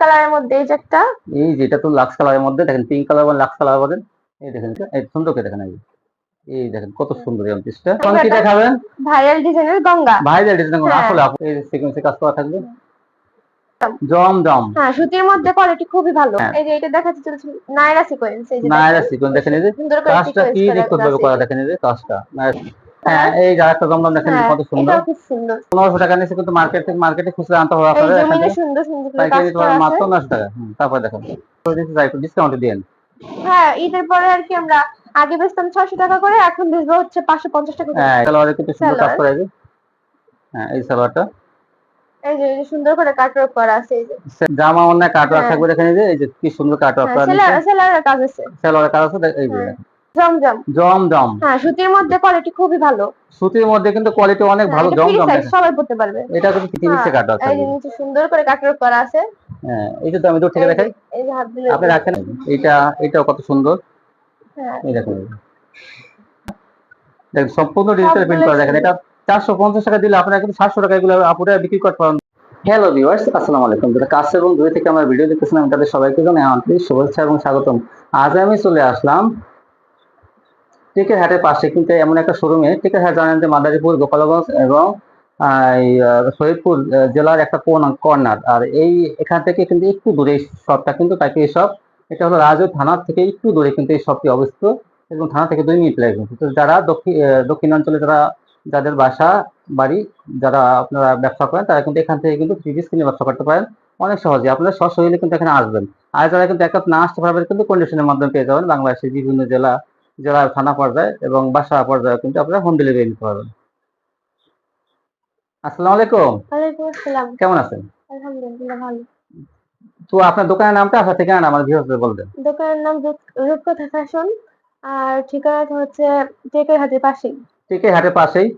কালারের মধ্যে এই যে একটা? এই যেটা তো লাক্স কালারের মধ্যে দেখেন পিঙ্ক কালার এবং লাক্স কালার বলেন এই দেখেন এই সুন্দর করে দেখেন এই এই দেখেন কত সুন্দর এই পিসটা এখন কি দেখাবেন? ভাইরাল ডিজাইনের গঙ্গা। ভাইদের ডিজাইন হ্যাঁ। আসলে এই সিকোয়েন্সে কাজ করা থাকবে। জম জম। হ্যাঁ সুতির মধ্যে কোয়ালিটি খুবই ভালো। হ্যাঁ। এই যে এটা দেখাচ্ছে চলছে নায়রা সিকোয়েন্স এই যে নায়রা সিকোয়েন্স দেখেন এই যে কাজটা কি ভাবে আছে। করা দেখেন এই যে কাজটা। হ্যাঁ এই একটা জমজম দেখেন হ্যাঁ, কত সুন্দর। খুব সুন্দর। পনেরোশো টাকা নিচে কিন্তু মার্কেট থেকে মার্কেটে খুচরা আনতে হবে আপনাদের এখান জমিনে থেকে। সুন্দর সুন্দর পাইকারি দিতে করা পারবেন আছে। মাত্র নশো টাকা তারপরে দেখেন। একটু ডিসকাউন্টে হ্যাঁ ঈদের পরে আর কি আমরা আগে বেচতাম ছয়শো টাকা করে এখন বেচবো হচ্ছে পাঁচশো পঞ্চাশ টাকা হ্যাঁ সালোয়ারে কিন্তু সুন্দর কাজ সালোয়ার। করা আছে। হ্যাঁ এই সালোয়ারটা। এই যে সুন্দর করে কাটওয়ার্ক করা আছে এই যে। জামা অন্য কাটওয়ার্ক হ্যাঁ। থাকবে দেখেন এই যে কি সুন্দর কাটওয়ার্ক করা সেলার সেলারের কাজ আছে। কাজ আছে এই যে জমজম। জম জম হ্যাঁ সুতির মধ্যে কোয়ালিটি খুবই ভালো। সুতির মধ্যে কিন্তু কোয়ালিটি অনেক ভালো হ্যাঁ, জম এটা জম free size, দেখেন। সবাই পড়তে পারবে। এটা কিন্তু তিরিশে হ্যাঁ, এই নিচে সুন্দর করে করা আছে। হ্যাঁ যে তো আমি দূর থেকে দেখাই। এই হাত আপনি রাখেন। এইটা এটাও কত সুন্দর। হ্যাঁ। এই দেখেন। দেখেন সম্পূর্ণ ডিজিটাল প্রিন্ট করা দেখেন। এটা চারশো পঞ্চাশ টাকা দিলে আপনারা কিন্তু সাতশো টাকা এগুলো আপুরা বিক্রি করতে পারেন। হ্যালো ভিউয়ার্স আসসালামু আলাইকুম। যারা কাছে এবং দূরে থেকে আমার ভিডিও দেখতেছেন আমি তাদের সবাইকে জানাই আন্তরিক শুভেচ্ছা এবং স্বাগতম। আজ আমি চলে আসলাম টিকের হাটের পাশে কিন্তু এমন একটা শোরুমে টিকের হাট জানেন যে মাদারীপুর গোপালগঞ্জ এবং এই, আহ, জেলার একটা কর্নার। আর এই এখান থেকে কিন্তু একটু দূরে এই শপটা কিন্তু পাইকারি শপ এটা হলো রাজু থানার থেকে একটু দূরে কিন্তু এই শপটি অবস্থিত এবং থানা থেকে দুই মিনিট লাগে কিন্তু যারা দক্ষিণ দক্ষিণাঞ্চলে যারা যাদের বাসা বাড়ি যারা আপনারা ব্যবসা করেন তারা কিন্তু এখান থেকে কিন্তু ফ্রিজ কিনে ব্যবসা করতে পারেন অনেক সহজে। আপনারা সশরীরে কিন্তু এখানে আসবেন। আর যারা কিন্তু এক না আসতে পারবেন কিন্তু কন্ডিশনের মাধ্যমে পেয়ে যাবেন। বাংলাদেশের বিভিন্ন জেলা জেলা থানা পর্যায়ে এবং বাসা পর্যায়ে কিন্তু আপনারা হোম ডেলিভারি নিতে পারবেন। আসসালামু আলাইকুম। ওয়ালাইকুম আসসালাম। কেমন আছেন? আলহামদুলিল্লাহ ভালো। তো আপনার দোকানের নামটা আপনার ঠিকানা আমার ভিউয়ারদের বলবেন দোকানের নাম রূপ- রূপকথা ফ্যাশন। আর ঠিকানাটা হচ্ছে টেকের হাটের পাশেই। টিকে হাটের পাশেই?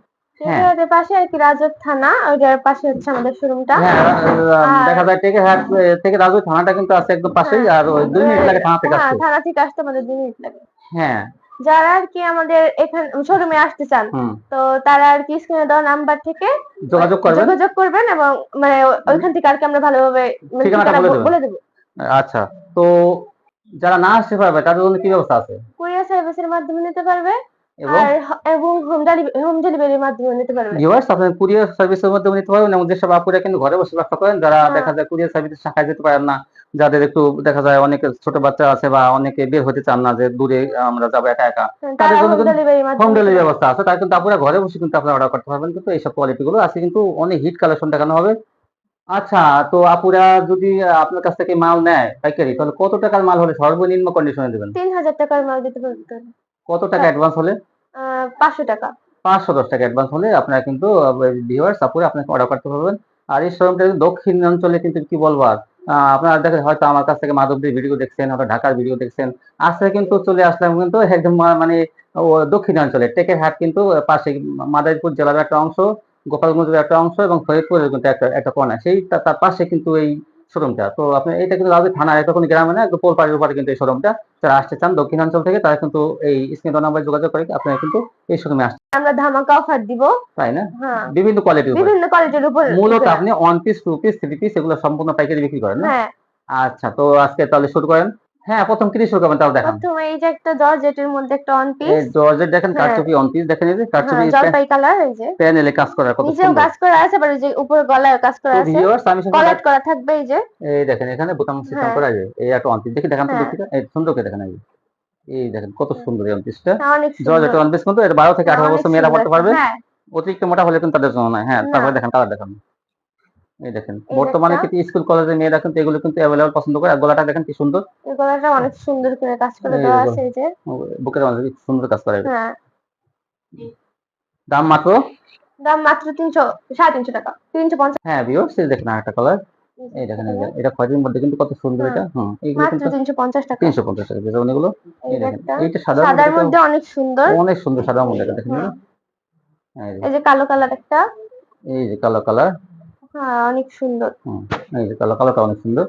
টেকের হ্যাঁ। পাশে আর কি রাজক থানা ওইটার পাশে হচ্ছে আমাদের শোরুমটা। হ্যাঁ দেখা যায় হাট থেকে রাজু থানাটা কিন্তু আছে একদম পাশেই আর ওই দুই মিনিট লাগে থানা থেকে হ্যাঁ আসতে। থানা থেকে আসতে আমাদের দুই মিনিট লাগে। হ্যাঁ যারা আর কি আমাদের এখানে শোরুমে আসতে চান তো তারা আর কি স্ক্রিনে দেওয়া নাম্বার থেকে যোগাযোগ করবেন? যোগাযোগ করবেন এবং মানে ওইখান থেকে আর কি আমরা ভালোভাবে মানে ঠিকানাটা বলে দেবো। আচ্ছা তো যারা না আসতে পারবে তাদের জন্য কি ব্যবস্থা আছে? কুরিয়ার সার্ভিসের মাধ্যমে নিতে পারবে এবং? আর এবং হোম ডেলিভারি হোম ডেলিভারির মাধ্যমে নিতে পারবে। ভিউয়ার্স আপনার কুরিয়ার সার্ভিসের মধ্যে নিতে পারবেন এবং যেসব আপুরা কিন্তু ঘরে বসে ব্যবসা করেন যারা হ্যাঁ। দেখা যায় কুরিয়ার সার্ভিসের শাখায় যেতে পারেন না যাদের একটু দেখা যায় অনেকে ছোট বাচ্চা আছে বা অনেকে বের হতে চান না যে দূরে আমরা যাব একা একা তাদের জন্য হোম ডেলিভারি ব্যবস্থা আছে। তার কিন্তু আপনারা ঘরে বসে কিন্তু আপনারা অর্ডার করতে পারবেন। কিন্তু এইসব কোয়ালিটি গুলো আছে কিন্তু অনেক হিট কালেকশন দেখানো হবে। আচ্ছা তো আপুরা যদি আপনার কাছ থেকে মাল নেয় পাইকারি তাহলে কত টাকার মাল হলে সর্বনিম্ন কন্ডিশনে দেবেন? তিন হাজার টাকার মাল দিতে পারবেন কত টাকা হ্যাঁ। অ্যাডভান্স হলে? পাঁচশো টাকা। পাঁচশো দশ টাকা অ্যাডভান্স হলে আপনারা কিন্তু ভিউয়ার্স আপুরে আপনাকে অর্ডার করতে পারবেন। আর এই শোরুমটা দক্ষিণ অঞ্চলে কিন্তু কি বলব আর? আপনারা দেখেন, হয়তো আমার কাছ থেকে মাধবদীর ভিডিও দেখছেন, হয়তো ঢাকার ভিডিও দেখছেন। আজকে কিন্তু চলে আসলাম কিন্তু একদম মানে ও দক্ষিণ টেকের হাট কিন্তু পাশে মাদারীপুর জেলার একটা অংশ, গোপালগঞ্জের একটা অংশ এবং ফরিদপুরের কিন্তু একটা একটা কোনা সেই তার পাশে কিন্তু এই শোরুমটা। তো আপনি এটা কিন্তু রাজু থানা এটা কোনো গ্রামে না একদম পোলপাড়ির উপরে কিন্তু এই শোরুমটা। যারা আসতে চান দক্ষিণাঞ্চল থেকে তারা কিন্তু এই স্ক্রিন নাম্বার যোগাযোগ করে আপনারা কিন্তু এই শোরুমে আসতে আমরা ধামাকা অফার দিব। তাই না? হ্যাঁ। বিভিন্ন কোয়ালিটির উপর। বিভিন্ন কোয়ালিটির উপর মূলত আপনি one piece two piece three piece এগুলো সম্পূর্ণ প্যাকেজে বিক্রি করেন না? হ্যাঁ। আচ্ছা তো আজকে তাহলে শুরু করেন। হ্যাঁ প্রথম কি শুরু করবেন তাও দেখান। প্রথমে এই যে একটা জর্জেটের মধ্যে একটা এই পিস জর্জেট দেখেন হ্যাঁ। কারচুপি ওয়ান পিস দেখেন এই যে কারচুপি জলপাই কালার এই যে। প্যানেলে কাজ করা কত সুন্দর। কাজ করা আছে আবার যে উপরে গলায় কাজ করা আছে। কলার করা থাকবে এই যে। এই দেখেন এখানে বোতাম সিস্টেম হ্যাঁ। করা আছে। এই একটা ওয়ান পিস দেখি দেখান তো হ্যাঁ। দেখি এই সুন্দর করে দেখেন এই। এই দেখেন কত সুন্দর এই ওয়ান পিসটা হ্যাঁ, জর্জেট ওয়ান পিস কিন্তু এটা বারো থেকে আঠারো অনেক বছর মেয়েরা পড়তে পারবে। হ্যাঁ। অতিরিক্ত মোটা হলে কিন্তু তাদের জন্য নয়। হ্যাঁ তারপরে দেখেন কালার দেখেন। এই দেখেন। বর্তমানে কিন্তু স্কুল কলেজের মেয়েরা কিন্তু এগুলো কিন্তু অ্যাভেলেবল পছন্দ করে। আর গলাটা দেখেন কি সুন্দর? এই গলাটা অনেক সুন্দর করে কাজ করে দেওয়া আছে এই যে। বুকের মাঝে কি সুন্দর কাজ করে। হ্যাঁ। দাম মাত্র? দাম মাত্র তিনশো সাড়ে তিনশো টাকা। তিনশো পঞ্চাশ। হ্যাঁ ভিউয়ার্স এই দেখেন একটা কালার এই দেখেন এটা খয়েরির মধ্যে কিন্তু কত সুন্দর হ্যাঁ। এটা। হুম এইগুলো মাত্র কিন্তু তিনশো পঞ্চাশ টাকা। তিনশো পঞ্চাশ টাকা যেমন এগুলো এই দেখেন এইটা সাদা সাদার মধ্যে অনেক সুন্দর। অনেক সুন্দর সাদা মধ্যে দেখেন হুম। এই যে, এই যে কালো কালার একটা। এই যে কালো কালার হ্যাঁ অনেক সুন্দর। হুম এই যে কালো কালারটা অনেক সুন্দর।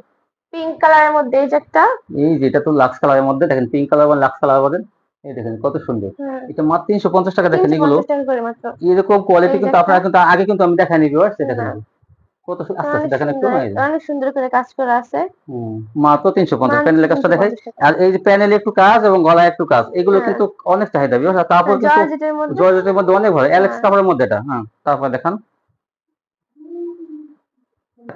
পিঙ্ক কালারের মধ্যে এই যে একটা। এই যে এটা তো লাক্স কালারের মধ্যে দেখেন পিঙ্ক কালার এবং লাক্স কালার বলেন এই দেখেন কত সুন্দর। এটা মাত্র তিনশো পঞ্চাশ টাকা দেখেন এগুলো। পঞ্চাশ টাকা করে মাত্র। এরকম কোয়ালিটি কিন্তু আপনারা কিন্তু আগে কিন্তু আমি দেখাইনি ভিউয়ার্স না। দেখেন। কত আস্তে আস্তে দেখেন একটু। অনেক সুন্দর করে কাজ করা আছে। মাত্র তিনশো পঞ্চাশ। প্যানেলের কাজটা দেখাই। আর এই যে প্যানেলে একটু কাজ এবং গলায় একটু কাজ এগুলো হ্যাঁ। কিন্তু অনেক চাহিদা তারপর কিন্তু জর্জেটের মধ্যে অনেক ভালো। অ্যালেক্স হ্যাঁ। কাপড়ের মধ্যে এটা হ্যাঁ তারপর দেখান।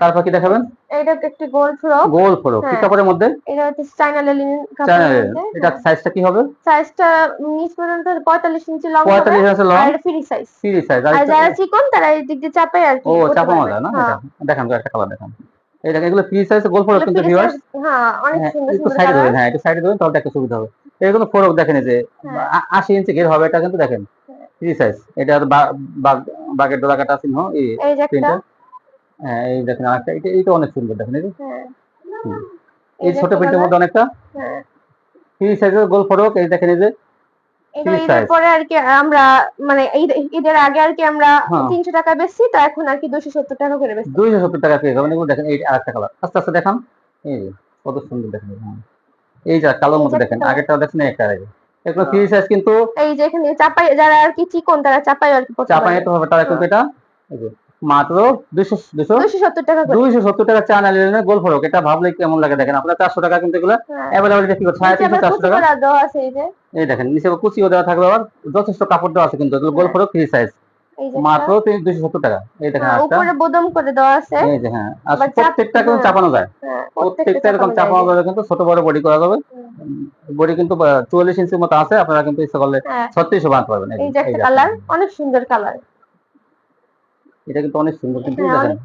তারপর কি দেখাবেন? এটা একটি গোল ফ্রক। গোল ফ্রক। কি হ্যাঁ। কাপড়ের মধ্যে? এটা হচ্ছে চাইনা লেলিন চায়না কাপড়ের মধ্যে। এটা সাইজটা কি হবে? সাইজটা নিচ পর্যন্ত পঁয়তাল্লিশ ইঞ্চি লং হবে। পঁয়তাল্লিশ আছে লং আর ফ্রি সাইজ ফ্রি সাইজ আর যারা চিকন তারা এই দিক দিয়ে চাপায় আর কি ও চাপা মজা না? হ্যাঁ। এটা দেখান তো একটা কালার দেখান। এই দেখেন এগুলো ফ্রি সাইজ গোল ফ্রক কিন্তু ভিউয়ার্স হ্যাঁ অনেক সুন্দর একটু সুন্দর সাইডে ধরেন হ্যাঁ একটু সাইডে ধরেন তাহলে দেখতে সুবিধা হবে। এগুলো ফ্রক দেখেন এই যে হ্যাঁ। আ- আশি ইঞ্চি ঘের হবে এটা কিন্তু দেখেন। হ্যাঁ। ফ্রি সাইজ এটা বাগের ডোলা কাটা চিহ্ন এই এই একটা। প্রিন্টার হ্যাঁ এই দেখেন আরেকটা এটা এইটা অনেক সুন্দর দেখেন এই। হ্যাঁ। এই ছোট প্রিন্টের মধ্যে অনেকটা? হ্যাঁ। ফ্রি সাইজের গোল ফ্রক এই দেখেন এই যে এটা Free ঈদের size। পরে আর কি আমরা মানে ঈদের আগে আর কি আমরা হ্যাঁ। তিনশো টাকা বেচছি তো এখন আর কি দুশো সত্তর টাকা করে বেচছি। দুইশো সত্তর টাকা পেয়ে যাবেন। দেখেন এই আরেকটা কালার আস্তে আস্তে দেখান। এই কত সুন্দর দেখেন হ্যাঁ। এই যে কালোর এই মধ্যে যে দেখেন একটা- আগেরটা দেখেন একটা আগে এগুলো ফ্রি সাইজ কিন্তু এই যে এখানে চাপাই যারা আর কি চিকন তারা চাপাই আর কি পড়তে চাপা হবে তারা কিন্তু এটা মাত্র দুইশো দুশো দুশো সত্তর টাকা দুইশো সত্তর টাকা চা গোল ফরক। এটা ভাবলে কেমন লাগে দেখেন? আপনার চারশো টাকা কিন্তু এগুলো অ্যাভেলেবল দেখি সাড়ে তিনশো চারশো টাকা। এই দেখেন নিচে কুচিও দেওয়া থাকবে আবার। যথেষ্ট কাপড় দেওয়া আছে কিন্তু। এগুলো গোল হ্যাঁ। ফরক ফ্রি সাইজ মাত্র দুইশো সত্তর টাকা। এই দেখেন হ্যাঁ, উপরে বোদম করে দেওয়া আছে। এই যে হ্যাঁ। আর প্রত্যেকটা কিন্তু। চাপানো যায়। প্রত্যেকটা এরকম চাপানো যাবে কিন্তু ছোট বড় বডি করা যাবে। বডি কিন্তু চুয়াল্লিশ ইঞ্চির মতো আছে। আপনারা কিন্তু ইচ্ছা করলে ছত্রিশও বানাতে পারবেন। এই যে কালার অনেক সুন্দর কালার এটা কিন্তু অনেক সুন্দর কিন্তু হ্যাঁ, দেখেন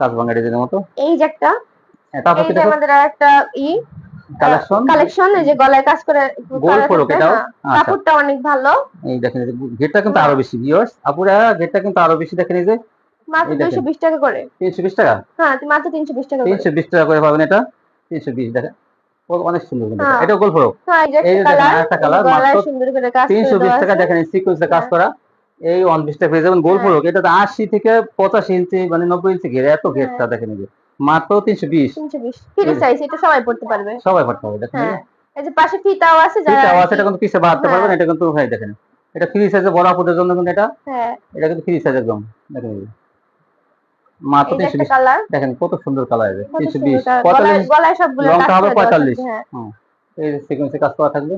কাজবাঙ্গা ডিজাইনের মতো। এই যে একটা হ্যাঁ, তারপর যে আমাদের আর একটা ই কালেকশন? কালেকশন এই যে গলায় কাজ করে গোল করা এটাও হ্যাঁ। আচ্ছা। কাপড়টা অনেক ভালো। এই দেখেন এই ঘেরটা কিন্তু আরও বেশি ভিউয়ার্স আপুরা গেটটা কিন্তু আরও বেশি দেখেন এই যে মাত্র এই দেখেন। দুইশো বিশ টাকা করে। তিনশো বিশ টাকা? হ্যাঁ মাত্র তিনশো বিশ টাকা করে। তিনশো বিশ টাকা করে পাবেন এটা। তিনশো বিশ দেখেন। ও, অনেক সুন্দর কিন্তু হ্যাঁ। এটা গোল ফরক হ্যাঁ এই যে এই একটা কালার মাত্র সুন্দর করে কাজ করে তিনশো বিশ দেওয়া টাকা দেখেন সিকুয়েন্সে কাজ হ্যাঁ। করা। এই অনবিশ টাকা পেয়ে যাবেন গোল হ্যাঁ। এটা তো আশি থেকে পঁচাশি ইঞ্চি মানে নব্বই ইঞ্চি ঘেরে এত ঘেরটা দেখেন এই যে। মাত্র তিনশো বিশ। তিনশো সাইজ এটা সবাই পড়তে পারবে। সবাই পাঠতে হবে দেখেন। হ্যাঁ। এই যে পাশে ফিতাও আছে? যারা ফ্রিটা আছে এটা কিন্তু পিছে বাড়াতে হ্যাঁ। পারবেন এটা কিন্তু হ্যাঁ দেখেন। এটা ফ্রি সাইজে বড় আপুদের জন্য কিন্তু এটা। হ্যাঁ। এটা কিন্তু ফ্রি সাইজ একদম দেখেন মাত্র তিনশো বিশ। দেখেন কত সুন্দর কালার তিনশো বিশ। পঁয়তাল্লিশ। লংটা হবে করে দেওয়া আছে। 45 হ্যাঁ এই সিকোয়েন্সে কাজ করা থাকবে।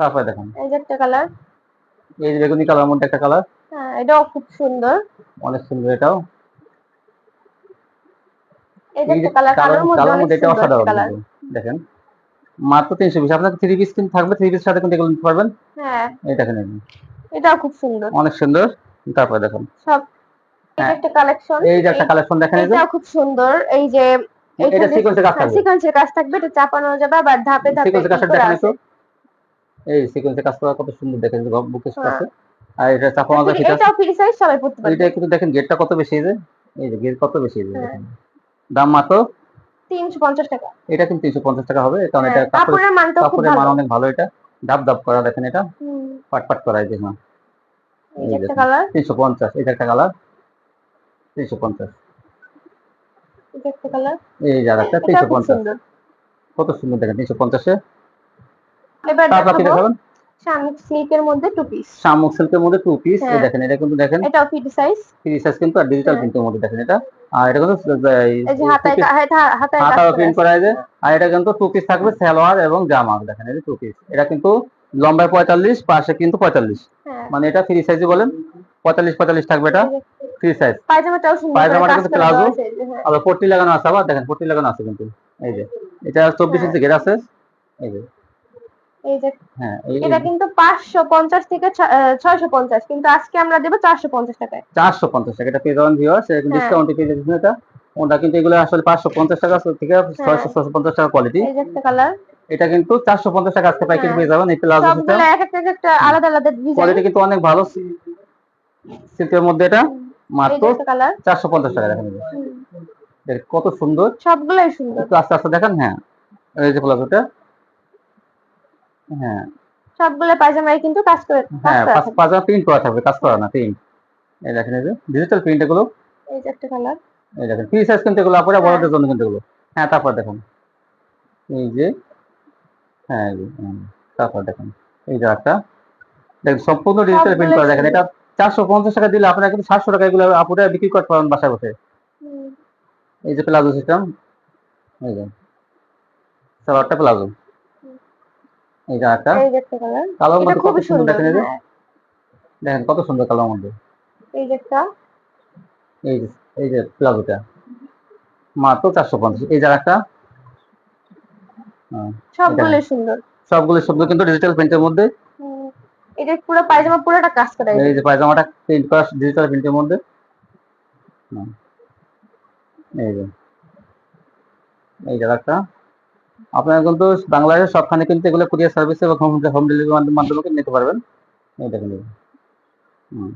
তারপরে দেখেন। এই যে একটা কালার এই যে বেগুনি কালার মধ্যে একটা কালার। হ্যাঁ এটাও খুব সুন্দর। অনেক সুন্দর এটাও। কালার কালার মধ্যে এটা অসাধারণ দেখেন। মাত্র তিনশো বিশ আপনার থ্রি পিস কিন্তু থাকবে থ্রি পিস সাথে কিন্তু এগুলো নিতে পারবেন। হ্যাঁ। এই দেখেন এটাও খুব সুন্দর। অনেক সুন্দর। তারপরে দেখেন। সব হ্যাঁ। একটা কালেকশন এই যে একটা কালেকশন দেখেন এটাও খুব সুন্দর। এই যে এটা সিকোয়েন্সে কাজ থাকবে। সিকোয়েন্সের কাজ থাকবে এটা চাপানো যাবে আবার ধাপে ধাপে সিকোয়েন্সে কি কাজটা দেখেন আছে। একটু এই সিকোয়েন্সে কাজ করা কত সুন্দর দেখেন বুকেশ হ্যাঁ। আছে আর এটা চাপা মাজা ফিতা এটাও ফ্রি সাইজ সবাই পড়তে পারবে। এইটা কিন্তু দেখেন গেটটা কত বেশি এই যে এই যে গেট কত বেশি এই যে হ্যাঁ। দেখেন। দাম মাত্র? তিনশো পঞ্চাশ টাকা। এটা কিন্তু তিনশো পঞ্চাশ টাকা হবে কারণ এটা হ্যাঁ, কাপড়ের মানটাও খুব কাপড়ের মান অনেক ভালো এটা। ডাব ডাব করা দেখেন এটা। পাট পাট করা এই যে হ্যাঁ। এই যে একটা। কালার তিনশো পঞ্চাশ এটা একটা কালার তিনশো পঞ্চাশ। এই একটা কালার এই একটা এটা খুব পঞ্চাশ। সুন্দর। কত সুন্দর দেখেন তিনশো পঞ্চাশে। এবার দেখাবো শামুক সিল্কের মধ্যে টু পিস শামুক সিল্কের মধ্যে টু পিস হ্যাঁ। দেখেন এটা কিন্তু দেখেন। এটাও ফ্রি সাইজ থ্রি সাইজ কিন্তু আর ডিজিটাল হ্যাঁ। প্রিন্টের মধ্যে দেখেন এটা। আর এটা কিন্তু হাতায় কা- হাতা- হাতায় কাজ হাতাও করা প্রিন্ট করা আছে। আর এটা কিন্তু টু পিস থাকবে সালোয়ার এবং জামা। দেখেন এটা টু পিস এটা কিন্তু লম্বায় পঁয়তাল্লিশ পাশে কিন্তু পঁয়তাল্লিশ। হ্যাঁ, মানে এটা ফ্রি সাইজে বলেন। পঁয়তাল্লিশ পঁয়তাল্লিশ থাকবে এটা। ফ্রি সাইজ পায়জামাটাও পায়জামাটা কিন্তু প্লাজো। আবার পট্টি লাগানো আছে আবার। দেখেন পট্টি লাগানো আছে কিন্তু। এই যে এটা চব্বিশ। ইঞ্চি ঘের আছে। এই যে। এই যে হ্যাঁ এটা কিন্তু পাঁচশো পঞ্চাশ থেকে ছয়শো পঞ্চাশ কিন্তু আজকে আমরা দেবো চারশো পঞ্চাশ টাকায়। চারশো পঞ্চাশ টাকা এটা পেয়ে যাবেন ভিউয়ার্স হ্যাঁ। ডিসকাউন্টে পেয়ে এটা। ওটা কিন্তু এগুলো আসলে পাঁচশো পঞ্চাশ টাকা থেকে ছয়শো ছশো পঞ্চাশ টাকা কোয়ালিটি এই যে একটা কালার এটা কিন্তু চারশো পঞ্চাশ টাকা আজকে হ্যাঁ। পেয়ে যাবেন এই প্লাজো একটা এক একটা আলাদা আলাদা কোয়ালিটি কিন্তু অনেক ভালো সিল্কের মধ্যে এটা। মাত্র চারশো পঞ্চাশ টাকা দেখেন কত সুন্দর। সবগুলোই সুন্দর। আস্তে আস্তে দেখেন হ্যাঁ। এই যে প্লাজোটা হ্যাঁ। সবগুলো পায়জামায় কিন্তু কাজ করে হ্যাঁ থাকে। প্রিন্ট করা থাকবে কাজ করা না প্রিন্ট এই দেখেন এই যে ডিজিটাল প্রিন্ট এগুলো। এই যে একটা কালার এই দেখেন ফ্রি সাইজ কিন্তু এগুলো আপনারা হ্যাঁ। বড়দের জন্য কিন্তু এগুলো। হ্যাঁ তারপর দেখুন। এই যে হ্যাঁ তারপর দেখুন। এই যে একটা। দেখেন সম্পূর্ণ ডিজিটাল প্রিন্ট করা দেখেন এটা চারশো পঞ্চাশ টাকা দিলে আপনারা কিন্তু সাতশো টাকা এগুলো আপুরা বিক্রি করতে পারেন বাসায় বসে। এই যে প্লাজো সিস্টেম এই যে। সালোয়ারটা প্লাজো। এই যে কালোর। এটা মধ্যে কত সুন্দর সুন্দর দেখেন এই যে। হ্যাঁ, দেখেন কত সুন্দর কালোর মধ্যে। এই যে এই যে এই যে প্লাজোটা। মাত্র চারশো পঞ্চাশ। এই যে একটা হ্যাঁ, সবগুলোই সুন্দর। সবগুলো শব্দ কিন্তু ডিজিটাল প্রিন্টের মধ্যে। এটা পুরো পায়জামা পুরোটা কাজ করা এই যে পায়জামাটা প্রিন্ট করা ডিজিটাল প্রিন্টের মধ্যে। এই যে। এই যে একটা আপনারা কিন্তু বাংলাদেশের সবখানে কিন্তু এগুলো কুরিয়ার সার্ভিস এবং হোম ডেলিভারির মাধ্যমে কিন্তু নিতে পারবেন। এই দেখেন এই। হুম।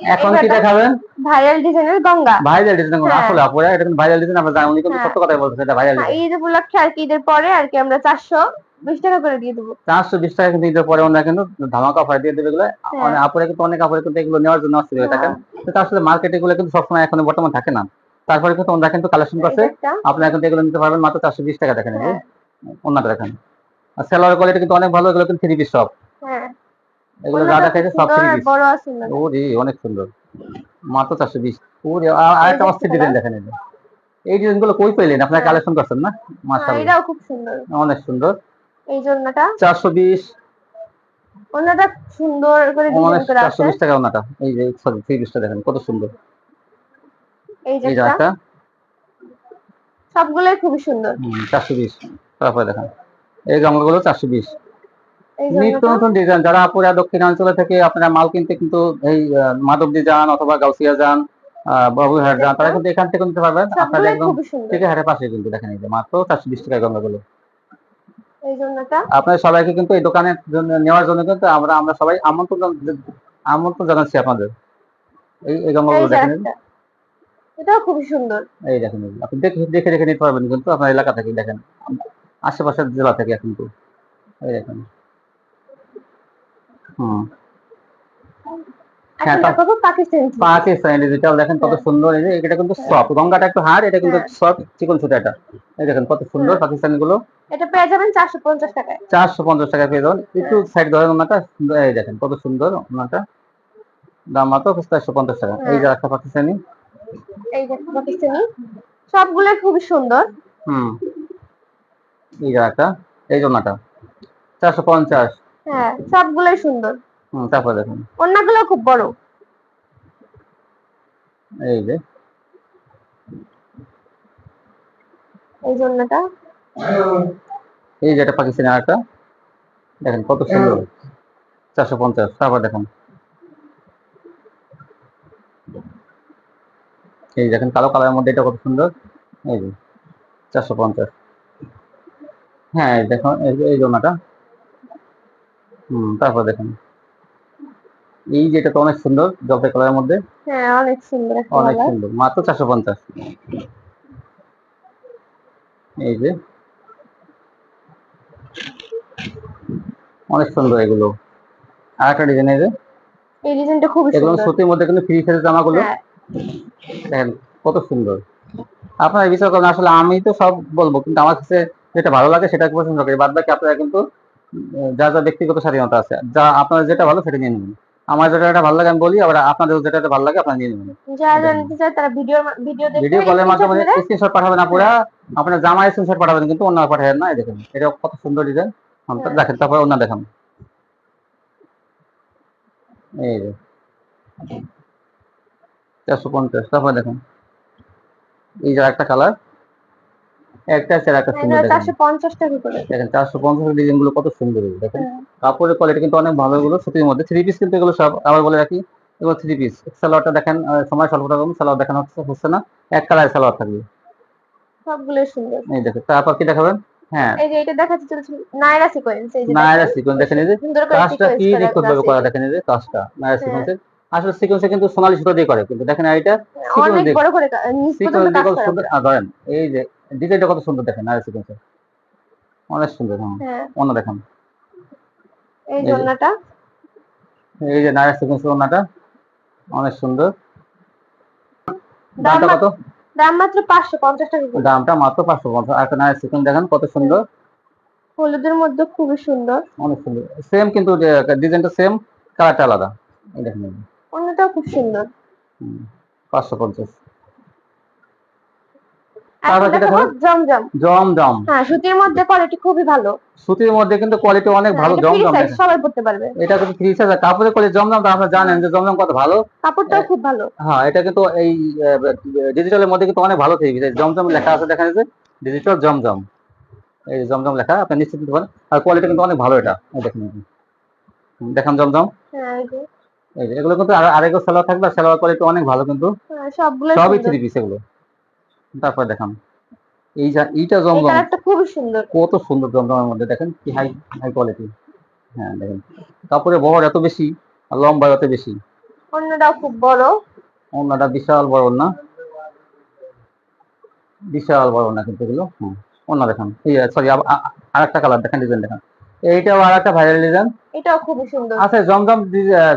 এখন কি দেখাবেন? ভাইরাল ডিজাইনের গঙ্গা। ভাইরাল ডিজাইন হ্যাঁ। আসলে আপুরা এটা কিন্তু ভাইরাল ডিজাইন আমরা জানি উনি কিন্তু হ্যাঁ। সত্য কথাই বলতেছে এটা ভাইরাল হ্যাঁ, ঈদ উপলক্ষে আর কি ঈদের পরে আর কি আমরা চারশো বিশ টাকা করে দিয়ে দেবো। চারশো বিশ টাকা কিন্তু ঈদের পরে ওনারা কিন্তু ধামাকা অফার দিয়ে দেবে এগুলো। হ্যাঁ। অনেক আপুরা কিন্তু অনেক আপুরা কিন্তু এগুলো নেওয়ার জন্য অস্থির হয়ে। থাকেন কিন্তু আসলে মার্কেটে এগুলো কিন্তু সবসময় এখন বর্তমান থাকে না। তারপরে কিন্তু ওনারা কিন্তু কালেকশন করছে। একটা? আপনারা কিন্তু এগুলো নিতে পারবেন মাত্র চারশো বিশ টাকা দেখেন হ্যাঁ। ওনাটা দেখেন। আর সেলার কোয়ালিটি কিন্তু অনেক ভালো এগুলো কিন্তু থ্রি পিস সব হ্যাঁ। এগুলো যা দেখাইছে সব থ্রি পিস বড় আছে না ও রে অনেক সুন্দর। মাত্র চারশো বিশ। ও রে আর আরেকটা অস্থির ডিজাইন দেখেন এই এই ডিজাইনগুলো কই পেলেন আপনারা হ্যাঁ। কালেকশন করছেন না? হ্যাঁ, মাশাআল্লাহ এটাও খুব সুন্দর। অনেক সুন্দর। এই জন্যটা চারশো বিশ। ওনাটা সুন্দর করে ডিজাইন করে চারশো আছে বিশ টাকা ওনাটা। এই যে সরি থ্রি পিসটা দেখেন কত সুন্দর। এই সবগুলোই খুবই সুন্দর। চারশো বিশ। তারপরে দেখেন এই গামলাগুলো চারশো বিশ। নিত্য নতুন ডিজাইন যারা আপুরা দক্ষিণাঞ্চলে থেকে আপনারা মাল কিনতে কিন্তু এই আহ, মাধবদী যান অথবা গাউসিয়া যান আহ, বাবুঘাট যান তারা কিন্তু এখান থেকে নিতে পারবেন। একদম থেকে হাটের পাশে কিন্তু দেখেন এই যে মাত্র চারশো বিশ টাকা গঙ্গাগুলো এই জন্যটা আপনাদের সবাইকে কিন্তু এই দোকানের জন্য নেওয়ার জন্য কিন্তু আমরা আমরা সবাই আমন্ত্রণ আমন্ত্রণ জানাচ্ছি আপনাদের। এই দেখেন। এটাও খুবই সুন্দর। এই দেখেন আপনি দেখে দেখে দেখে নিতে পারবেন কিন্তু আপনার এলাকা থেকে দেখেন আশেপাশের জেলা থেকে কিন্তু এই দেখেন। হুম। এখন তা- পাকিস্তানি ডিজিটাল দেখেন কত হ্যাঁ। সুন্দর এই এটা কিন্তু সফট গঙ্গাটা একটু হার্ড এটা কিন্তু হ্যাঁ। সফট চিকন সুতা এই দেখেন কত সুন্দর হ্যাঁ। পাকিস্তানি গুলো। এটা পেয়ে যাবেন চারশো পঞ্চাশ টাকায়। চারশো পঞ্চাশ টাকা পেয়ে যাবেন। একটু। সাইড ধরেন ওনাটা এই দেখেন কত সুন্দর ওনাটা দাম মাত্র চারশো পঞ্চাশ টাকা। এই যে একটা পাকিস্তানি এই পাকিস্তানি সবগুলোই খুবই সুন্দর। হুম। এই একটা এই জন্যটা চারশো পঞ্চাশ। হ্যাঁ সবগুলোই সুন্দর। হুম তারপর দেখুন। অন্যগুলো খুব বড়। এই যে। এই জন্যটা এই যে একটা পাকিস্তানি আরেকটা। দেখেন কত সুন্দর। চারশো পঞ্চাশ তারপর দেখেন। এই দেখেন কালো কালারের মধ্যে এটা কত সুন্দর। এই যে চারশো পঞ্চাশ। হ্যাঁ দেখুন এই যে- এই হুম তারপর দেখেন। এই যেটা তো অনেক সুন্দর জলপাই কালারের মধ্যে। হ্যাঁ অনেক সুন্দর অনেক সুন্দর মাত্র চারশো পঞ্চাশ। এই যে। অনেক সুন্দর এগুলো। আর একটা ডিজাইন এই যে। এই ডিজাইনটা এগুলো সুন্দর। সুতির মধ্যে কিন্তু ফ্রি সাইজের জামাগুলো। হ্যাঁ। দেখেন কত সুন্দর। আপনারা বিচার করেন আসলে আমি তো সব বলব কিন্তু আমার কাছে যেটা ভালো লাগে সেটা পছন্দ করি। বাদ বাকি আপনারা কিন্তু যা যা ব্যক্তিগত স্বাধীনতা আছে যা আপনার যেটা ভালো সেটা নিয়ে নেবেন। আমার যেটা এটা ভালো লাগে আমি বলি আবার আপনাদের যেটা ভালো লাগে আপনারা নিয়ে নেবেন। যারা যারা চায় তারা ভিডিও ভিডিও দেখে ভিডিও কলের মাধ্যমে স্ক্রিনশট পাঠাবেন আপনারা আপনার জামাই স্ক্রিনশট পাঠাবেন কিন্তু অন্য পাঠাবেন না। এই দেখেন এটা কত সুন্দর ডিজাইন হ্যাঁ। দেখেন তারপরে অন্য দেখান। এই যে। চারশো পঞ্চাশ তারপরে দেখেন। এই যে একটা কালার একটা আছে একটা হ্যাঁ, সুন্দর চারশো পঞ্চাশ টাকা করে দেখেন চারশো পঞ্চাশ ডিজাইনগুলো কত সুন্দর দেখেন। হ্যাঁ। কাপড়ের কোয়ালিটি কিন্তু অনেক ভালো এগুলো সুতির মধ্যে থ্রি পিস কিন্তু এগুলো সব আবার বলে রাখি এগুলো থ্রি পিস সালোয়ারটা দেখেন সময় স্বল্প রকম সালোয়ার দেখানো হচ্ছে হচ্ছে না। এক কালার সালোয়ার থাকবে। সবগুলোই সুন্দর। এই দেখেন তারপর কি দেখাবেন? হ্যাঁ। এই যে এটা দেখাচ্ছে চলছে নায়রা সিকোয়েন্স এই যে নায়রা সিকোয়েন্স দেখেন এই যে কাজটা কি নিখুঁত ভাবে করা দেখেন এই যে কাজটা নায়রা হ্যাঁ। সিকোয়েন্সের আসলে সিকোয়েন্সে কিন্তু সোনালী সুতো দিয়ে করে কিন্তু দেখেন অনেক sequence বড় করে সিকোয়েন্স দিয়ে কত সুন্দর ধরেন এই যে ডিজাইনটা কত সুন্দর দেখেন নায়রা সিকোয়েন্সে অনেক সুন্দর হ্যাঁ। হ্যাঁ। অন্য দেখেন। এই জন্যটা এই যে নায়রা সিকোয়েন্সের ওনাটা অনেক সুন্দর। দামটা কত? দাম মাত্র পাঁচশো পঞ্চাশ টাকা দামটা মাত্র পাঁচশো পঞ্চাশ। আর একটা নায়রা সিকোয়েন্স দেখেন কত সুন্দর। হলুদের মধ্যে খুবই সুন্দর। অনেক সুন্দর। সেম কিন্তু ডিজাইনটা সেম কালারটা আলাদা। এই দেখেন। অন্যটাও খুব সুন্দর। পাঁচশো পঞ্চাশ। জমজম। জমজম। হ্যাঁ সুতির মধ্যে কোয়ালিটি খুবই ভালো। সুতির মধ্যে কিন্তু কোয়ালিটি অনেক ভালো হ্যাঁ, এটা free জমজম সবাই পড়তে পারবে। এটা কিন্তু থ্রি সাইজ কাপড়ের কোয়ালিটি জমজম আপনারা জানেন যে জমজম কত ভালো। কাপড়টাও খুব ভালো। হ্যাঁ এটা কিন্তু এই ডিজিটালের মধ্যে কিন্তু অনেক ভালো থ্রি জমজম লেখা আছে দেখা যাচ্ছে ডিজিটাল জমজম। এই জমজম লেখা আপনি নিশ্চিত দিতে পারেন আর কোয়ালিটি কিন্তু অনেক ভালো এটা। দেখেন। দেখান। জমজম। হ্যাঁ এগুলো কিন্তু সেলোয়ার থাকবে আর সেলোয়ার কোয়ালিটি অনেক ভালো কিন্তু। হ্যাঁ, সবগুলো সবই থ্রি পিস এগুলো। তারপর দেখান। এই যা এইটা জমজম। কালারটা খুবই সুন্দর। কত সুন্দর জমজমের মধ্যে। দেখেন কি হাই হাই কোয়ালিটি হ্যাঁ দেখেন। কাপড়ের বহর এত বেশি আর লম্বা এত বেশি। অন্যটাও খুব বড়। ওনাটা বিশাল বড় না? বিশাল বড় না কিন্তু এগুলো? হুম অন্য দেখান। এই সরি আর একটা কালার দেখেন ডিজাইন দেখান। এইটাও আর একটা ভাইরাল ডিজাইন এটাও খুবই সুন্দর। আচ্ছা জমজম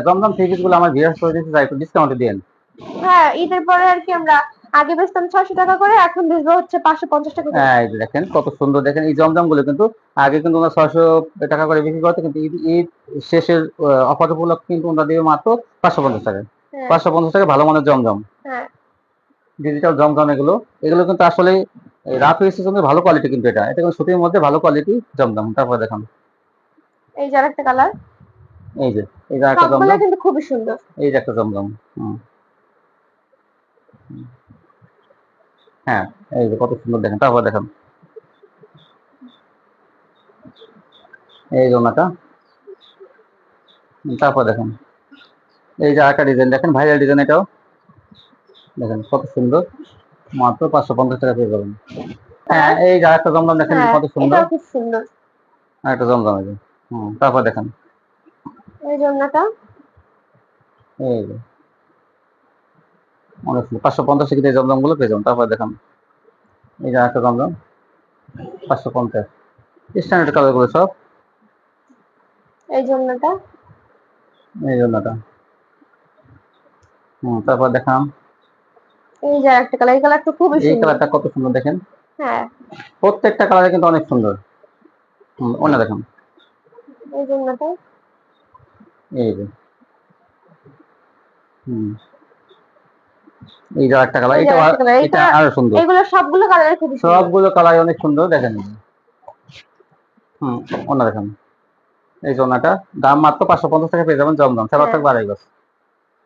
জমজম থ্রি গুলো আমার ভিউয়ার্স করে দিতে চাই একটু ডিসকাউন্টে দিন হ্যাঁ ঈদের পরে আর কি আমরা আগে বেচতাম ছয়শো টাকা করে এখন বেচবো হচ্ছে পাঁচশো পঞ্চাশ টাকা হ্যাঁ এই দেখেন কত সুন্দর দেখেন এই জমজমগুলো কিন্তু আগে কিন্তু ওনার ছয়শো টাকা করে বিক্রি করতে কিন্তু ঈদ ঈদ শেষের অফার উপলক্ষে কিন্তু ওনারা দেবে মাত্র পাঁচশো পঞ্চাশ টাকা। হ্যাঁ, পাঁচশো পঞ্চাশ টাকা ভালো মানের জমজম। হ্যাঁ। ডিজিটাল জমজম এগুলো এগুলো কিন্তু আসলে রাফ জন্য ভালো কোয়ালিটি কিন্তু এটা। এটা কিন্তু সুতির মধ্যে ভালো কোয়ালিটি জমজম। তারপর দেখুন। এই যে আরেকটা কালার এই যে এই যে সবগুলো জমজম কিন্তু খুবই সুন্দর। এই যে একটা জমজম। হ্যাঁ এই যে কত সুন্দর দেখেন তারপর দেখেন। এই হুম, তারপর দেখেন। এই যে আরেকটা ডিজাইন দেখেন ভাইরাল ডিজাইন এটাও। দেখেন কত সুন্দর। মাত্র পাঁচশো পঞ্চাশ টাকা পেয়ে যাবেন। হ্যাঁ এই যে আরেকটা জমজম দেখেন হ্যাঁ কত সুন্দর। আরেকটা জমজম যে। হুম তারপর দেখেন। এই জন্যটা এই অনেক সুন্দর পাঁচশো পঞ্চাশ দিয়ে জমজমগুলো পেয়ে যাবেন তারপর দেখেন। এই যে আরেকটা জমজম পাঁচশো পঞ্চাশ। স্ট্যান্ডার্ড কালারগুলো সব। এই জন্যটা এই জন্যটা হুম তারপর দেখাম এই যে আরেকটা কালার এই কালারটা খুবই এই কালারটা কত সুন্দর দেখেন। হ্যাঁ। প্রত্যেকটা কালারে কিন্তু অনেক সুন্দর। হুম অন্য দেখেন। এই জন্যটা এই যে হুম এই যে একটা কালার এটা এটা আরও সুন্দর এগুলো সবগুলো কালার খুবই সুন্দর সবগুলো কালার অনেক সুন্দর দেখেন হুম অন্য দেখেন এই জন্যটা দাম মাত্র পাঁচশো পঞ্চাশ টাকা পেয়ে যাবেন জমজম হ্যাঁ। থাকবে আড়াই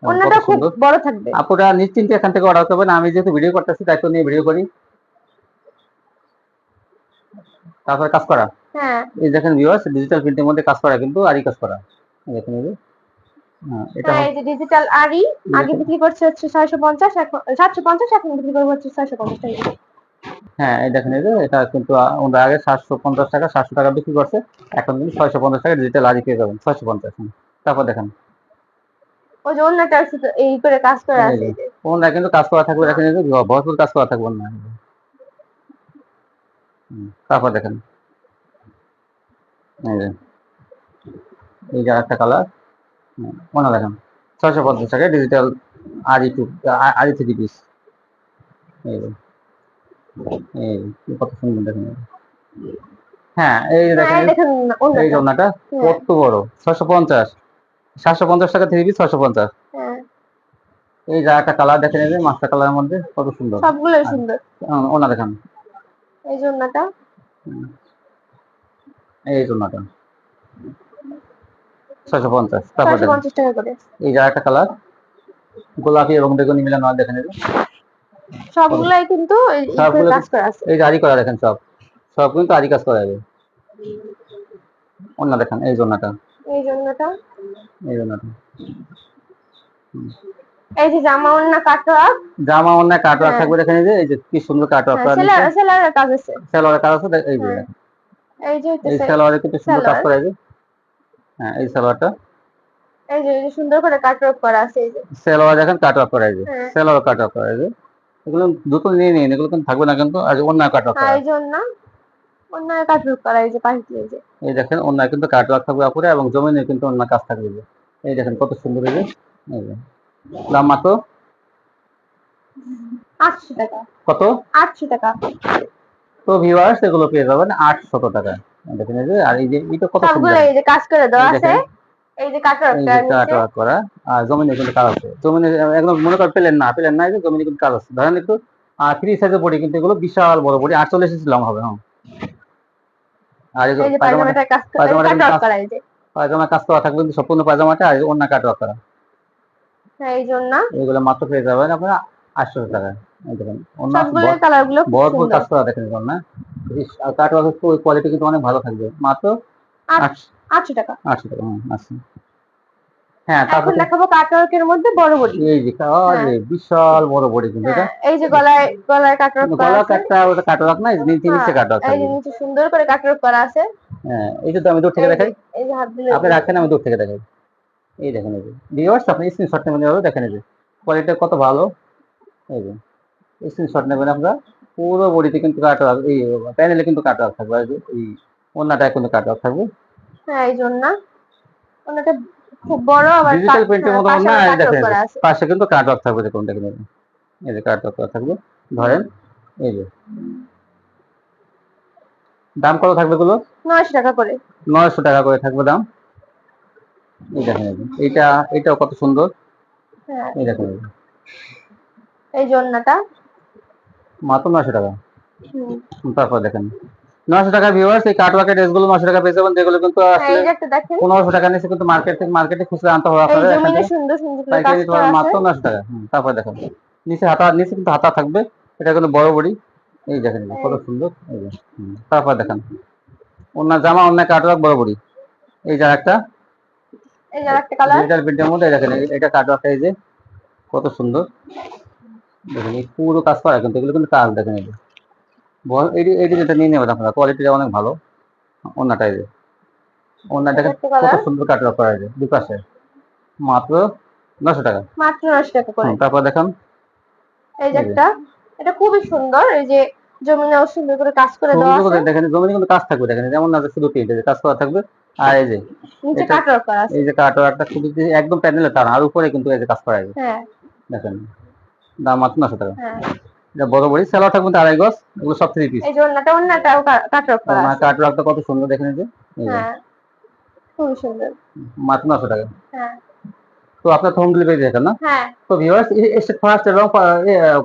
অন্যটা খুব বড় থাকবে আপুরা নিশ্চিন্তে এখান থেকে অর্ডার করবেন আমি যেহেতু ভিডিও করতেছি দায়িত্ব নিয়ে ভিডিও করি তারপরে কাজ করা হ্যাঁ। এই দেখেন ভিউয়ার্স ডিজিটাল প্রিন্টের মধ্যে কাজ করা কিন্তু আরই কাজ করা। দেখেন এই হ্যাঁ, এটা হ্যাঁ এই যে ডিজিটাল আরি আগে বিক্রি করছে হচ্ছে ছয়শো পঞ্চাশ এখন সাতশো পঞ্চাশ এখন বিক্রি করব হচ্ছে ছয়শো পঞ্চাশ টাকা। হ্যাঁ এই দেখেন এই যে এটা কিন্তু আ- ওরা আগে সাতশো পঞ্চাশ টাকা সাতশো টাকা বিক্রি করছে। এখন কিন্তু ছয়শো পঞ্চাশ টাকা ডিজিটাল আরই পেয়ে যাবেন ছয়শো পঞ্চাশ। হুম। তারপর দেখেন। ওই যে অন্যটা এই করে কাজ করে আছে। যে। এই ওনারা কিন্তু কাজ করা থাকবে দেখেন এই যে ভরপুর কাজ করা থাকবে না তারপর দেখেন। এই যে। একটা কালার মনে দেখেন ছয়শো পঞ্চাশ টাকা ডিজিটাল আরি টু আরি থ্রি পিস এই এই কত সুন্দর দেখেন। হ্যাঁ এই হ্যাঁ দেখেন এই দেখেন জন্যটা হ্যাঁ। কত বড়? ছয়শো পঞ্চাশ। সাতশো পঞ্চাশ টাকা থ্রি পিস ছয়শো পঞ্চাশ। হ্যাঁ। এই যে একটা কালার দেখেন এই যে মাস্টার কালারের মধ্যে কত সুন্দর। সবগুলোই সুন্দর। ওনা দেখেন। এই জন্যটা এই জন্যটা ছয়শো পঞ্চাশ টাকা করে। এই যে একটা কালার গোলাপি এবং বেগুনি দেখেন এই সবগুলাই কিন্তু সবগুলো কাজ করা আছে। এই করা দেখেন সব। সব কিন্তু আরি কাজ করা যাবে। অন্য দেখেন এই জন্যটা এই জন্যটা এই জন্যটা এই যে জামা অন্য কাটওয়া জামা অন্য কাটওয়ার হ্যাঁ। থাকবে দেখেন এই যে কি সুন্দর কাটওয়ার করা সেলার সেলারের কাজ আছে। কাজ আছে এই যে হ্যাঁ। এই যে এই হইতেছে সেলোয়ারে কিন্তু সুন্দর কাজ করা যায় হ্যাঁ এই সেলোয়ারটা। এই যে সুন্দর করে কাটওয়ার্ক করা আছে এই যে। সেলোয়ার দেখেন কাটওয়ার করা যায় হ্যাঁ। সেলোয়ার কাটওয়ার করা যায় এগুলো দুটো নিয়ে নিন এগুলো কিন্তু থাকবে না কিন্তু আজ অন্য করা হ্যাঁ এই জন্য অন্য কাটওয়ার্ক করা এই যে পাশে যে। এই দেখেন অন্য কিন্তু কাটওয়ার থাকবে আপুরে এবং জমিনে কিন্তু অন্য কাজ থাকবে। এই দেখেন কত সুন্দর এই যে। দাম মাত্র? আটশো টাকা। কত? আটশো টাকা। তো ভিউয়ার্স এগুলো পেয়ে যাবেন আটশত টাকা। দেখেন এই যে আর এই যে এটা কত সুন্দর। এই যে কাজ করে দেওয়া আছে। এই যে এই কাট করা আর জমিনে কিন্তু কাজ আছে। জমিনে একদম মনে কর প্লেন না প্লেন নাই যে জমিনে কিন্তু কাজ আছে। ধরেন একটু আর থ্রি সাইজের বডি কিন্তু এগুলো বিশাল বড় বডি আটচল্লিশ ইঞ্চি লং হবে হ্যাঁ। আর এই যে এই পায়জামাটা কাজ করা এই যে। পায়জামা কাজ করা থাকবে সম্পূর্ণ পায়জামাটা আর অন্য কাট ওয়ার্ক করা। হ্যাঁ এই জন্য। এগুলো মাত্র পেয়ে যাবেন আপনারা আটশো টাকা এই দেখেন। সবগুলো কালারগুলো খুব বড় বড় সুন্দর। কাজ করা দেখেন এখন না? কাট ওয়ার্কের কোয়ালিটি কিন্তু অনেক ভালো থাকবে। মাত্র আটশো আটশো টাকা। আটশো টাকা হুম, আচ্ছা হ্যাঁ এখন দেখাবো কাটওয়ার্কের মধ্যে বড় বডি। এই যে আরে বিশাল বড় বডি কিন্তু এটা। এই যে গলায় গলায় কাটওয়ার্ক করা গলা আছে। ওটা কাটওয়ার্ক না নিচে নিচে হ্যাঁ, কাটওয়ার্ক এই যে নিচে সুন্দর করে কাটওয়ার্ক করা আছে। হ্যাঁ এই যে তো আমি দূর থেকে দেখাই। এই যে হাত দিলে আপনি রাখেন আমি দূর থেকে দেখাই। এই দেখেন এই যে। ভিউয়ার্স আপনি স্ক্রিনশট নেবেন এভাবে দেখেন এই যে। কোয়ালিটি কত ভালো। এই যে। স্ক্রিনশট নেবেন আপনারা পুরো বডিতে কিন্তু কাট কাটওয়ার্ক এই প্যানেলে কিন্তু কাটওয়ার্ক থাকবে আর যে এই অন্যটায় কিন্তু কাট কাটওয়ার্ক থাকবে। হ্যাঁ এই জন্য। ওনাটা খুব বড় আবার ডিজিটাল প্রিন্টের হ্যাঁ, মতো না এই দেখেন পাশে কিন্তু কাট কাটওয়ার্ক থাকবে দেখুন দেখেন এই যে। এই যে থাকবে ধরেন এই যে। দাম কত থাকবে এগুলো? নয়শো টাকা করে। নয়শো টাকা করে থাকবে দাম। এই দেখেন এই এইটা এটাও কত সুন্দর। হ্যাঁ। এই দেখেন এই জন্যটা। মাত্র নয়শো টাকা। তারপর দেখেন। নয়শো টাকা ভিউয়ার্স এই কাটওয়ার্কের ড্রেসগুলো নয়শো টাকা পেয়ে যাবেন যেগুলো কিন্তু হ্যাঁ আসলে পনেরোশো টাকা নিচে কিন্তু মার্কেট থেকে মার্কেটে খুচরা আনতে হবে আপনাদের মাত্র নয়শো টাকা। তারপর দেখেন। নিচে হাতা নিচে কিন্তু হাতা থাকবে। এটা কিন্তু বড় বড়ি। এই দেখেন কত সুন্দর। এই তারপর দেখেন। অন্য জামা অন্য কাটওয়ার্ক বড় বড়ি। এই যে একটা এই যে একটা কালার ডিজিটাল প্রিন্টের মধ্যে দেখেন এটা কাটওয়ার্কটা এই যে কত সুন্দর। দেখেন এই পুরো কাজ করা কিন্তু এগুলো কিন্তু কাজ দেখেন বল এটি এটি যেটা নিয়ে নেবেন আপনারা কোয়ালিটিটা অনেক ভালো। অন্যটা এই অন্যটাকে কত সুন্দর করা যায় দুই পাশে মাত্র নশো টাকা। মাত্র নয়শো টাকা করে। তারপর দেখেন। এই যে একটা এটা খুবই সুন্দর এই যে জমিনেও সুন্দর করে কাজ করে দেওয়া আছে। দেখেন জমিনে কিন্তু কাজ থাকবে দেখেন যেমন না শুধু কাজ করা থাকবে আর এই যে নিচে কাটওয়ার্ক করা আছে। এই যে কাটওয়ার্কটা শুধু একদম প্যানেলে তার আর উপরে কিন্তু এই যে কাজ করা যায় হ্যাঁ। দেখেন। দাম মাত্র নশো টাকা। হ্যাঁ। এটা বড় বড়ি থাকবে কিন্তু আড়াই গজ এগুলো সব থ্রি পিস এই যে অন্যটা অন্যটাও কাটওয়ার্ক করা আছে। কাটওয়ার্কটা কত সুন্দর দেখেন এই যে। হ্যাঁ। খুবই সুন্দর। মাত্র নশো টাকা। হ্যাঁ। তো আপনার হোম ডেলিভারি দেখেন না? হ্যাঁ। তো ভিউয়ার্স স্টেট ফার্স্ট এবং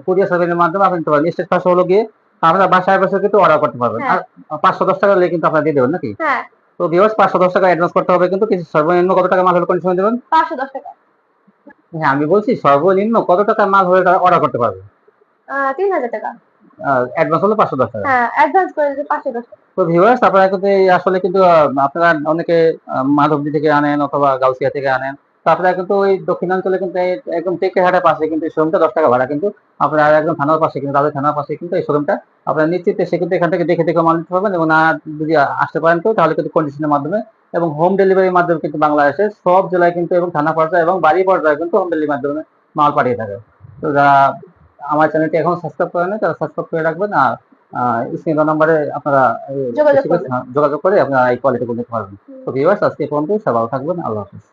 কুরিয়ার সার্ভিসের মাধ্যমে আপনি নিতে পারেন স্টেট ফার্স্ট হলো গিয়ে আপনারা বাসায় বসে কিন্তু অর্ডার করতে পারবেন। আর পাঁচশো দশ টাকা কিন্তু আপনারা দিয়ে দেবেন নাকি? হ্যাঁ। তো ভিউয়ার্স পাঁচশো দশ টাকা অ্যাডভান্স করতে হবে কিন্তু কিছু সর্বনিম্ন কত টাকা মাল কন্ডিশন দেবেন? পাঁচশো দশ টাকা। হ্যাঁ আমি বলছি সর্বনিম্ন কত টাকা মাল হলে অর্ডার করতে পারবে? তিন হাজার টাকা। অ্যাডভান্স হলো পাঁচশো দশ টাকা। হ্যাঁ অ্যাডভান্স করে দিতে পাঁচশো দশ তো ভিউয়ার্স আপনারা কিন্তু আসলে কিন্তু আপনারা অনেকে আহ, মাধবদী থেকে আনেন অথবা গাউসিয়া থেকে আনেন তো আপনারা কিন্তু ওই দক্ষিণাঞ্চলে কিন্তু একদম পাশে কিন্তু এই শোরুমটা দশ টাকা ভাড়া কিন্তু আপনারা একদম থানার পাশে কিন্তু তাদের থানার পাশে কিন্তু এই শোরুমটা আপনারা নিশ্চিত সে কিন্তু এখান থেকে দেখে দেখে মাল নিতে পারবেন এবং না যদি আসতে পারেন তো তাহলে কিন্তু কন্ডিশনের মাধ্যমে এবং হোম ডেলিভারির মাধ্যমে কিন্তু বাংলাদেশের সব জেলায় কিন্তু এবং থানা পর্যায়ে এবং বাড়ি পর্যায়ে কিন্তু হোম ডেলিভারির মাধ্যমে মাল পাঠিয়ে থাকে। তো যারা আমার চ্যানেলটি এখন সাবস্ক্রাইব করে তারা সাবস্ক্রাইব করে রাখবেন আর স্ক্রিন নম্বরে আপনারা যোগাযোগ করে- আপনারা এই কোয়ালিটি নিতে পারবেন। তো ভিউয়ার্স আজকে পর্যন্ত সবাই ভালো থাকবেন। আল্লাহ হাফিজ।